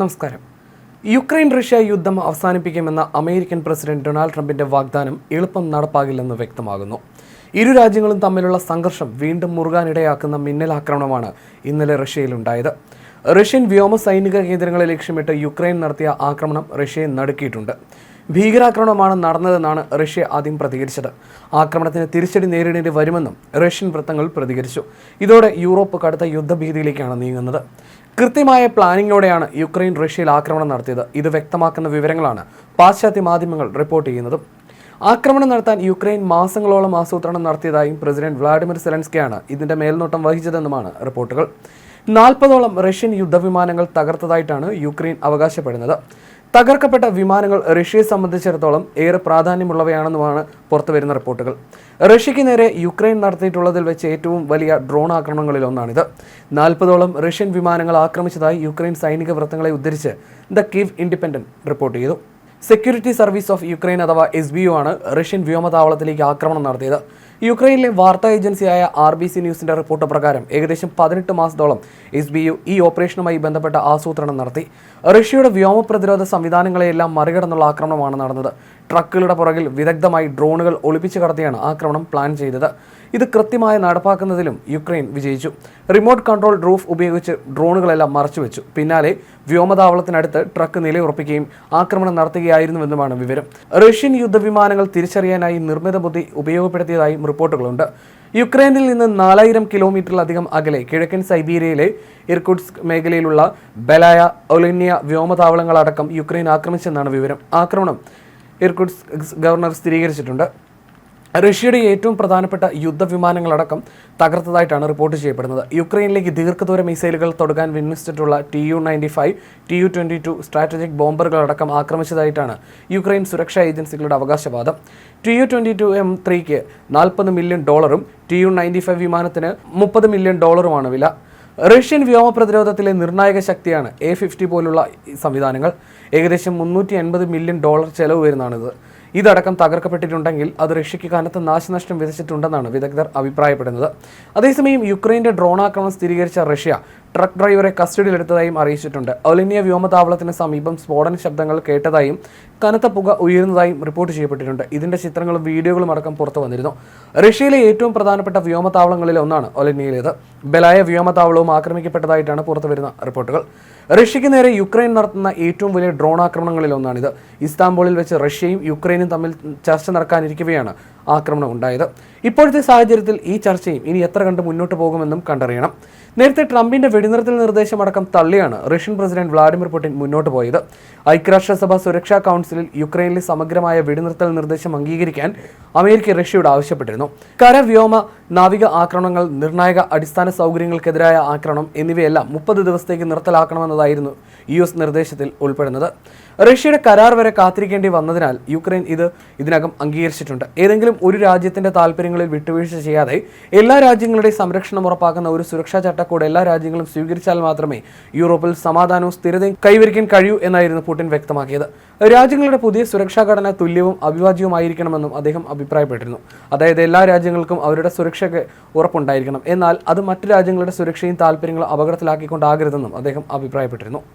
നമസ്കാരം. Ukraine Russia യുദ്ധം അവസാനിപ്പിക്കുമെന്ന American president Donald ട്രംപിന്റെ വാഗ്ദാനം എളുപ്പം നടപ്പാകില്ലെന്ന് വ്യക്തമാകുന്നു. ഇരു രാജ്യങ്ങളും തമ്മിലുള്ള സംഘർഷം വീണ്ടും മുറുകാനിടയാക്കുന്ന മിന്നലാക്രമണമാണ് ഇന്നലെ റഷ്യയിലുണ്ടായത്. റഷ്യൻ വ്യോമ സൈനിക കേന്ദ്രങ്ങളെ ലക്ഷ്യമിട്ട് യുക്രൈൻ നടത്തിയ ആക്രമണം റഷ്യയെ നടുക്കിയിട്ടുണ്ട്. ഭീകരാക്രമണമാണ് നടന്നതെന്നാണ് റഷ്യ ആദ്യം പ്രതികരിച്ചത്. ആക്രമണത്തിന് തിരിച്ചടി നേരിടേണ്ടി വരുമെന്നും റഷ്യൻ വൃത്തങ്ങൾ പ്രതികരിച്ചു. ഇതോടെ യൂറോപ്പ് കടുത്ത യുദ്ധഭീതിയിലേക്കാണ് നീങ്ങുന്നത്. കൃത്യമായ പ്ലാനിങ്ങിലൂടെയാണ് യുക്രൈൻ റഷ്യയിൽ ആക്രമണം നടത്തിയത്. ഇത് വ്യക്തമാക്കുന്ന വിവരങ്ങളാണ് പാശ്ചാത്യ മാധ്യമങ്ങൾ റിപ്പോർട്ട് ചെയ്യുന്നത്. ആക്രമണം നടത്താൻ യുക്രൈൻ മാസങ്ങളോളം ആസൂത്രണം നടത്തിയതായും പ്രസിഡന്റ് വ്ളാഡിമിർ സെലൻസ്കിയാണ് ഇതിന്റെ മേൽനോട്ടം വഹിച്ചതെന്നുമാണ് റിപ്പോർട്ടുകൾ. നാൽപ്പതോളം റഷ്യൻ യുദ്ധവിമാനങ്ങൾ തകർത്തതായിട്ടാണ് യുക്രൈൻ അവകാശപ്പെടുന്നത്. തകർക്കപ്പെട്ട വിമാനങ്ങൾ റഷ്യയെ സംബന്ധിച്ചിടത്തോളം ഏറെ പ്രാധാന്യമുള്ളവയാണെന്നുമാണ് പുറത്തുവരുന്ന റിപ്പോർട്ടുകൾ. റഷ്യയ്ക്ക് നേരെ യുക്രൈൻ നടത്തിയിട്ടുള്ളതിൽ വെച്ച് ഏറ്റവും വലിയ ഡ്രോൺ ആക്രമണങ്ങളിൽ ഒന്നാണിത്. നാൽപ്പതോളം റഷ്യൻ വിമാനങ്ങൾ ആക്രമിച്ചതായി യുക്രൈൻ സൈനിക വൃത്തങ്ങളെ ഉദ്ധരിച്ച് ദ കീവ് ഇൻഡിപെൻഡന്റ് റിപ്പോർട്ട് ചെയ്തു. സെക്യൂരിറ്റി സർവീസ് ഓഫ് യുക്രൈൻ അഥവാ എസ് ബി ആണ് റഷ്യൻ വ്യോമതാവളത്തിലേക്ക് ആക്രമണം നടത്തിയത്. യുക്രൈനിലെ വാർത്താ ഏജൻസിയായ ആർ ബി സി ന്യൂസിന്റെ റിപ്പോർട്ട് പ്രകാരം ഏകദേശം പതിനെട്ട് മാസത്തോളം എസ് ബി യു ഈ ഓപ്പറേഷനുമായി ബന്ധപ്പെട്ട ആസൂത്രണം നടത്തി. റഷ്യയുടെ വ്യോമ പ്രതിരോധ സംവിധാനങ്ങളെയെല്ലാം മറികടന്നുള്ള ആക്രമണമാണ് നടന്നത്. ട്രക്കുകളുടെ പുറകിൽ വിദഗ്ധമായി ഡ്രോണുകൾ ഒളിപ്പിച്ചു കടത്തിയാണ് ആക്രമണം പ്ലാൻ ചെയ്തത്. ഇത് കൃത്യമായി നടപ്പാക്കുന്നതിലും യുക്രൈൻ വിജയിച്ചു. റിമോട്ട് കൺട്രോൾ റൂഫ് ഉപയോഗിച്ച് ഡ്രോണുകളെല്ലാം മറച്ചുവെച്ചു. പിന്നാലെ വ്യോമതാവളത്തിനടുത്ത് ട്രക്ക് നിലയുറപ്പിക്കുകയും ആക്രമണം നടത്തുകയായിരുന്നുവെന്നുമാണ് വിവരം. റഷ്യൻ യുദ്ധവിമാനങ്ങൾ തിരിച്ചറിയാനായി നിർമ്മിത ബുദ്ധി ഉപയോഗപ്പെടുത്തിയതായും റിപ്പോർട്ടുകളുണ്ട്. യുക്രൈനിൽ നിന്ന് നാലായിരം കിലോമീറ്ററിലധികം അകലെ കിഴക്കൻ സൈബീരിയയിലെ ഇർകുട്സ്ക് മേഖലയിലുള്ള ബലായ ഒലിന്യ വ്യോമതാവളങ്ങളടക്കം യുക്രൈൻ ആക്രമിച്ചെന്നാണ് വിവരം. ആക്രമണം ഇർകുട്സ് ഗവർണർ സ്ഥിരീകരിച്ചിട്ടുണ്ട്. റഷ്യയുടെ ഏറ്റവും പ്രധാനപ്പെട്ട യുദ്ധവിമാനങ്ങളടക്കം തകർത്തതായിട്ടാണ് റിപ്പോർട്ട് ചെയ്യപ്പെടുന്നത്. യുക്രൈനിലേക്ക് ദീർഘദൂര മിസൈലുകൾ തൊടുക്കാൻ വിന്യസിച്ചിട്ടുള്ള T U ninety five T U twenty two strategic ബോംബറുകളടക്കം ആക്രമിച്ചതായിട്ടാണ് യുക്രൈൻ സുരക്ഷാ ഏജൻസികളുടെ അവകാശവാദം. T U twenty two M ത്രീക്ക് നാൽപ്പത് മില്യൺ ഡോളറും ടി യു നയന്റി ഫൈവ് വിമാനത്തിന് മുപ്പത് മില്യൺ ഡോളറുമാണ് വില. റഷ്യൻ വ്യോമ പ്രതിരോധത്തിലെ നിർണായക ശക്തിയാണ് എ ഫിഫ്റ്റി പോലുള്ള സംവിധാനങ്ങൾ. ഏകദേശം മുന്നൂറ്റി എൺപത് മില്യൺ ഡോളർ ചെലവ് വരുന്നതാണിത്. ഇതടക്കം തകർക്കപ്പെട്ടിട്ടുണ്ടെങ്കിൽ അത് റഷ്യയ്ക്ക് കനത്ത നാശനഷ്ടം വിധിച്ചിട്ടുണ്ടെന്നാണ് വിദഗ്ധർ അഭിപ്രായപ്പെടുന്നത്. അതേസമയം യുക്രൈന്റെ ഡ്രോൺ ആക്രമണം സ്ഥിരീകരിച്ച റഷ്യ ട്രക്ക് ഡ്രൈവറെ കസ്റ്റഡിയിലെടുത്തതായും അറിയിച്ചിട്ടുണ്ട്. ഒലിനിയ വ്യോമതാവളത്തിന് സമീപം സ്ഫോടന ശബ്ദങ്ങൾ കേട്ടതായും കനത്ത പുക ഉയരുന്നതായും റിപ്പോർട്ട് ചെയ്യപ്പെട്ടിട്ടുണ്ട്. ഇതിന്റെ ചിത്രങ്ങളും വീഡിയോകളും അടക്കം പുറത്തു വന്നിരുന്നു. റഷ്യയിലെ ഏറ്റവും പ്രധാനപ്പെട്ട വ്യോമതാവളങ്ങളിൽ ഒന്നാണ് ഒലിനിയയിലേത് ബലായ വ്യോമതാവളവും ആക്രമിക്കപ്പെട്ടതായിട്ടാണ് പുറത്തുവരുന്ന റിപ്പോർട്ടുകൾ. റഷ്യയ്ക്ക് നേരെ യുക്രൈൻ നടത്തുന്ന ഏറ്റവും വലിയ ഡ്രോൺ ആക്രമണങ്ങളിൽ ഒന്നാണിത്. ഇസ്താംബോളിൽ വെച്ച് റഷ്യയും യുക്രൈനും തമ്മിൽ ചർച്ച നടക്കാനിരിക്കവെയാണ് ആക്രമണം ഉണ്ടായത്. ഇപ്പോഴത്തെ സാഹചര്യത്തിൽ ഈ ചർച്ചയും ഇനി എത്ര കണ്ട് മുന്നോട്ട് പോകുമെന്നും കണ്ടറിയണം. നേരത്തെ ട്രംപിന്റെ വെടിനിർത്തൽ നിർദ്ദേശമടക്കം തള്ളിയാണ് റഷ്യൻ പ്രസിഡന്റ് വ്ളാഡിമിർ പുടിൻ മുന്നോട്ട് പോയത്. ഐക്യരാഷ്ട്രസഭ സുരക്ഷാ കൗൺസിലിൽ യുക്രൈനിലെ സമഗ്രമായ വെടിനിർത്തൽ നിർദ്ദേശം അംഗീകരിക്കാൻ അമേരിക്ക റഷ്യയോട് ആവശ്യപ്പെട്ടിരുന്നു. കര വ്യോമ നാവിക ആക്രമണങ്ങൾ നിർണായക അടിസ്ഥാന സൗകര്യങ്ങൾക്കെതിരായ ആക്രമണം എന്നിവയെല്ലാം മുപ്പത് ദിവസത്തേക്ക് നിർത്തലാക്കണമെന്നതായിരുന്നു യു എസ് നിർദ്ദേശത്തിൽ ഉൾപ്പെടുന്നത്. റഷ്യയുടെ കരാർ വരെ കാത്തിരിക്കേണ്ടി വന്നതിനാൽ യുക്രൈൻ ഇത് ഇതിനകം അംഗീകരിച്ചിട്ടുണ്ട്. ഏതെങ്കിലും ഒരു രാജ്യത്തിന്റെ താല്പര്യങ്ങളിൽ വിട്ടുവീഴ്ച ചെയ്യാതെ എല്ലാ രാജ്യങ്ങളുടെയും സംരക്ഷണം ഉറപ്പാക്കുന്ന ഒരു സുരക്ഷാ ചട്ടക്കൂട് എല്ലാ രാജ്യങ്ങളും സ്വീകരിച്ചാൽ മാത്രമേ യൂറോപ്പിൽ സമാധാനവും സ്ഥിരതയും കൈവരിക്കാൻ കഴിയൂ എന്നായിരുന്നു പുടിൻ വ്യക്തമാക്കിയത്. രാജ്യങ്ങളുടെ പുതിയ സുരക്ഷാ ഘടന തുല്യവും അവിഭാജ്യവുമായിരിക്കണമെന്നും അദ്ദേഹം അഭിപ്രായപ്പെട്ടിരുന്നു. അതായത് എല്ലാ രാജ്യങ്ങൾക്കും അവരുടെ സുരക്ഷയ്ക്ക് ഉറപ്പുണ്ടായിരിക്കണം. എന്നാൽ അത് മറ്റു രാജ്യങ്ങളുടെ സുരക്ഷയും താല്പര്യങ്ങളും അപകടത്തിലാക്കിക്കൊണ്ടാകരുതെന്നും അദ്ദേഹം അഭിപ്രായപ്പെട്ടിരുന്നു.